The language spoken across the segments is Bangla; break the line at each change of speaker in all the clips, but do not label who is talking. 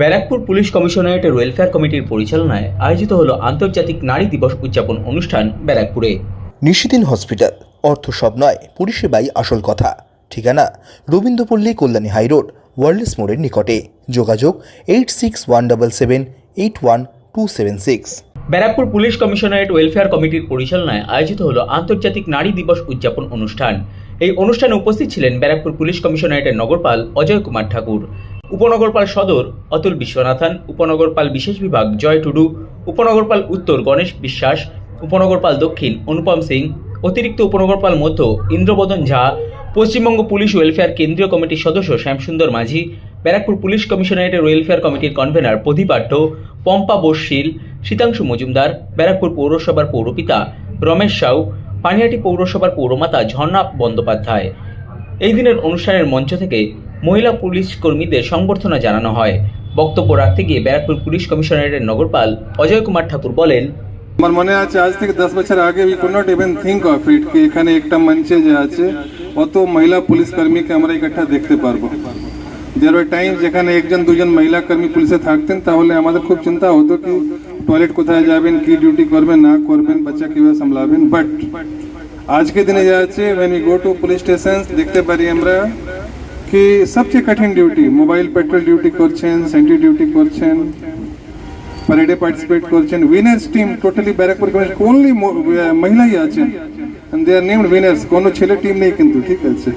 ব্যারাকপুর পুলিশ কমিশনারেটের ওয়েলফেয়ার কমিটির পরিচালনায় আয়োজিত হলো আন্তর্জাতিক নারী দিবস উদযাপন অনুষ্ঠান ব্যারাকপুরে।
নিশিদিন হসপিটাল অর্থ সব নয় পরিষেবাই আসল কথা। ঠিকানা রবীন্দ্রপল্লী কল্যাণী হাইরোড ওয়ার্ল্ডস মোড়ের নিকটে। যোগাযোগ eight six one double seven eight one two seven six
Barrackpore police commissionerate welfare কমিটির পরিচালনায় আয়োজিত হলো আন্তর্জাতিক নারী দিবস উদযাপন অনুষ্ঠান। এই অনুষ্ঠানে উপস্থিত ছিলেন ব্যারাকপুর পুলিশ কমিশনারেটের নগরপাল অজয় কুমার ঠাকুর। উপনগরপাল সদর অতুল বিশ্বনাথন, উপনগরপাল বিশেষ বিভাগ জয় টুডু, উপনগরপাল উত্তর গণেশ বিশ্বাস, উপনগরপাল দক্ষিণ অনুপম সিং, অতিরিক্ত উপনগরপাল মধ্য ইন্দ্রবদন ঝা, পশ্চিমবঙ্গ পুলিশ ওয়েলফেয়ার কেন্দ্রীয় কমিটির সদস্য শ্যামসুন্দর মাঝি, ব্যারাকপুর পুলিশ কমিশনারেটের ওয়েলফেয়ার কমিটির কনভেনার প্রদীপাঠ্য পম্পা বর্ষিল শীতাংশু মজুমদার, ব্যারাকপুর পৌরসভার পৌরপিতা রমেশ সাউ পানিহাটি পৌরসভার পৌরমাতা ঝর্ণা বন্দ্যোপাধ্যায়। এই দিনের অনুষ্ঠানের মঞ্চ থেকে মহিলা পুলিশ কর্মীদের সংবর্ধনা জানানো হয়। বক্তব্য রাখতে গিয়ে ব্যারাকপুর পুলিশ কমিশনারেটের নগরপাল অজয় কুমার ঠাকুর বলেন,
আমার মনে আছে, আজ থেকে দশ বছর আগে we could not even think of it কি এখানে একটা মঞ্চে যে আছে, অত মহিলা পুলিশ কর্মীকে আমরা ইকট্ঠা দেখতে পারব। দেয়ার ওয়ার টাইম যেখানে একজন, দুজন মহিলা কর্মী পুলিশে থাকতেন, তাহলে আমাদের খুব চিন্তা হতো কি টয়লেট কোথায় যাবেন, কি ডিউটি করবেন, না করবেন, বাচ্চা কীভাবে সামলাবেন। বাট আজকে দিনে যা আছে, when we go to police station দেখতে পারি আমরা কি সবচেয়ে কঠিন ডিউটি মোবাইল পেট্রোল ডিউটি করছেন সেন্ট্রি ডিউটি করছেন প্যারেডে পার্টিসিপেট করছেন winners team totally Barrackpore only মহিলাই আছেন দে আর নেমড উইনার্স কোনো ছেলে টিম নেই কিন্তু ঠিক আছে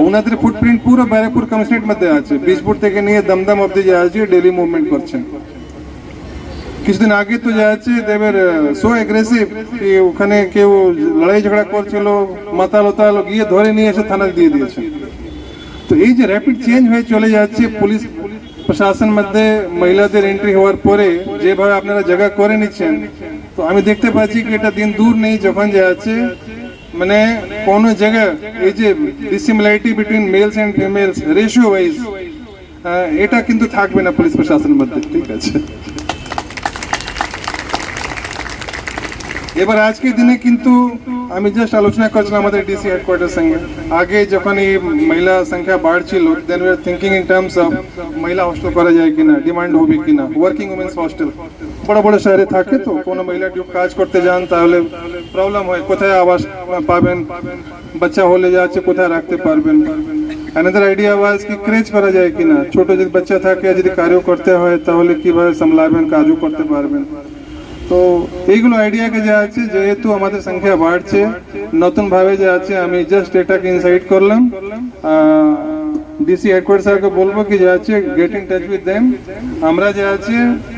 ওনাদের ফুটপ্রিন্ট পুরো ব্যারাকপুর কমিশনারেট মধ্যে আছে বীজপুর থেকে নিয়ে দমদম অব্দি যে আছে ডেলি মুভমেন্ট করছেন কিছুদিন আগে তো যে আছে দেবের সো অ্যাগ্রেসিভ ওখানে কেউ লড়াই ঝগড়া করছিল মাতাল ওতাল গিয়ে ধরে নিয়ে এসে থানায় দিয়ে দিয়েছে তো এই যে র্যাপিড চেঞ্জ হয়ে চলে যাচ্ছে, পুলিশ প্রশাসন মধ্যে মহিলাদের এন্ট্রি হওয়ার পরে যেভাবে আপনারা জায়গা করে নিচ্ছেন, তো আমি দেখতে পাচ্ছি কি এটা দিন দূর নেই যখন যে আছে। মানে কোন জায়গায় এই যে dissimilarity between males and females ratio wise এটা কিন্তু থাকবে না পুলিশ প্রশাসনের মধ্যে। ঠিক আছে। এবার আজকের দিনে কিন্তু আমি জাস্ট আলোচনা করছিলাম আমাদের ডিসি হেডকোয়ার্টার সঙ্গে। আগে যখন এই মহিলা সংখ্যা বাড়ছিল then we are thinking in terms of মহিলা হস্টেল করা যায় কিনা ডিমান্ড হবে কিনা ওয়ার্কিং উমেন্স হস্টেল বড় বড় শহরে থাকে তো, কোনো মহিলা কাজ করতে যান, তাহলে প্রবলেম হয়, কোথায় আবাস পাবেন, বাচ্চা হলে যাচ্ছে কোথায় রাখতে পারবেন। অ্যানাদার আইডিয়া ওয়াজ কি ক্রেজ করা যায় কিনা, ছোট যদি বাচ্চা থাকে, যদি কার্য করতে হয়, তাহলে কীভাবে সামলাবেন, কাজও করতে পারবেন। তো এইগুলো আইডিয়াকে যে আছে, যেহেতু আমাদের সংখ্যা বাড়ছে নতুন ভাবে যে আছে, আমি জাস্ট এটাকে ইনসাইট করলাম। ডিসি হেডকোয়ার্টার স্যারকে বলব কি, যে আছে get in touch with them আমরা যে আছে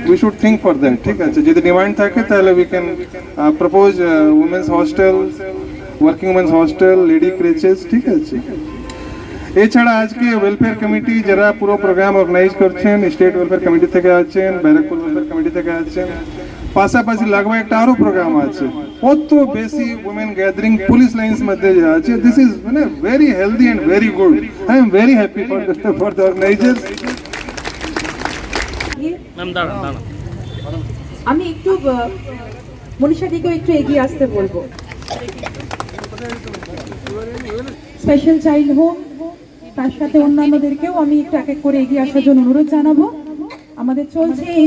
we should think for them ঠিক আছে? যদি ডিমান্ড থাকে, তাহলে we can propose women's hostel working women's hostel lady creches ঠিক আছে? এছাড়া আজকে ওয়েলফেয়ার কমিটি যারা পুরো প্রোগ্রাম অর্গানাইজ করছেন স্টেট ওয়েলফেয়ার কমিটি থেকে আছেন ব্যারাকপুর ওয়েলফেয়ার কমিটি থেকে আছেন পাশাপাশি লাগবে একটা আরও প্রোগ্রাম আছে। কত বেশি উমেন গ্যাদারিং পুলিশ লাইন্স মধ্যে যে আছে দিস ইজ মানে very healthy and very good I am very happy for for the organisers
আমি একটু মনীষা দিকেও একটু এগিয়ে আসতে বলব। স্পেশাল চাইল্ড হোম তার সাথে অন্যান্যদেরকেও আমি একটু এক এক করে এগিয়ে আসার জন্য অনুরোধ জানাব। আমাদের চলছে এই